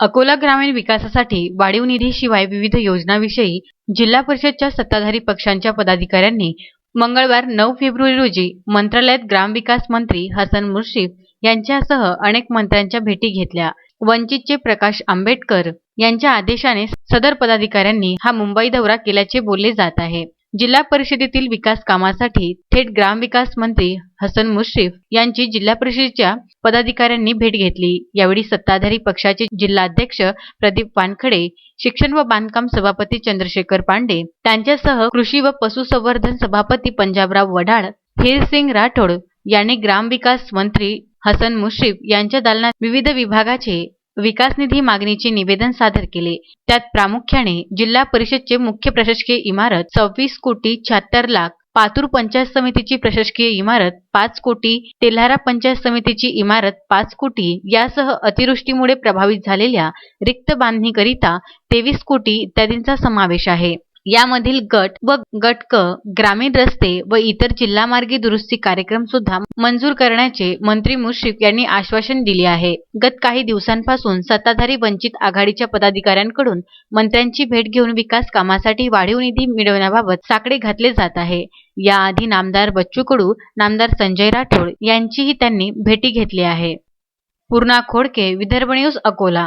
अकोला ग्रामीण विकासासाठी वाढीव निधीशिवाय विविध योजनांविषयी जिल्हा परिषदच्या सत्ताधारी पक्षांच्या पदाधिकाऱ्यांनी मंगळवार नऊ फेब्रुवारी रोजी मंत्रालयात ग्रामविकास मंत्री हसन मुर्शीफ यांच्यासह अनेक मंत्र्यांच्या भेटी घेतल्या. वंचितचे प्रकाश आंबेडकर यांच्या आदेशाने सदर पदाधिकाऱ्यांनी हा मुंबई दौरा केल्याचे बोलले जात आहे. जिल्हा परिषदेतील विकास कामासाठी थेट ग्रामविकास मंत्री हसन मुश्रीफ यांची जिल्हा परिषदेच्या पदाधिकाऱ्यांनी भेट घेतली. यावेळी सत्ताधारी पक्षाचे जिल्हाध्यक्ष प्रदीप वानखडे शिक्षण व बांधकाम सभापती चंद्रशेखर पांडे त्यांच्यासह कृषी व पशुसंवर्धन सभापती पंजाबराव वडाळ हिरसिंग राठोड यांनी ग्रामविकास मंत्री हसन मुश्रीफ यांच्या दालनात विविध विभागाचे विकास निधी मागणीचे निवेदन सादर केले. त्यात प्रामुख्याने जिल्हा परिषदचे मुख्य प्रशासकीय इमारत सव्वीस कोटी शहात्तर लाख पातूर पंचायत समितीची प्रशासकीय इमारत पाच कोटी तेल्हारा पंचायत समितीची इमारत पाच कोटी यासह अतिवृष्टीमुळे प्रभावित झालेल्या रिक्त बांधणीकरिता तेवीस कोटी इत्यादींचा समावेश आहे. यामधील गट व गट क ग्रामीण रस्ते व इतर जिल्हामार्गी दुरुस्ती कार्यक्रम सुद्धा मंजूर करण्याचे मंत्री मुश्रीफ यांनी आश्वासन दिले आहे. गत काही दिवसांपासून सत्ताधारी वंचित आघाडीच्या पदाधिकाऱ्यांकडून मंत्र्यांची भेट घेऊन विकास कामासाठी वाढीव निधी मिळवण्याबाबत साकडे घातले जात आहे. याआधी नामदार बच्चू कडू नामदार संजय राठोड यांचीही त्यांनी भेटी घेतली आहे. पूर्णा खोडके विदर्भ न्यूज अकोला.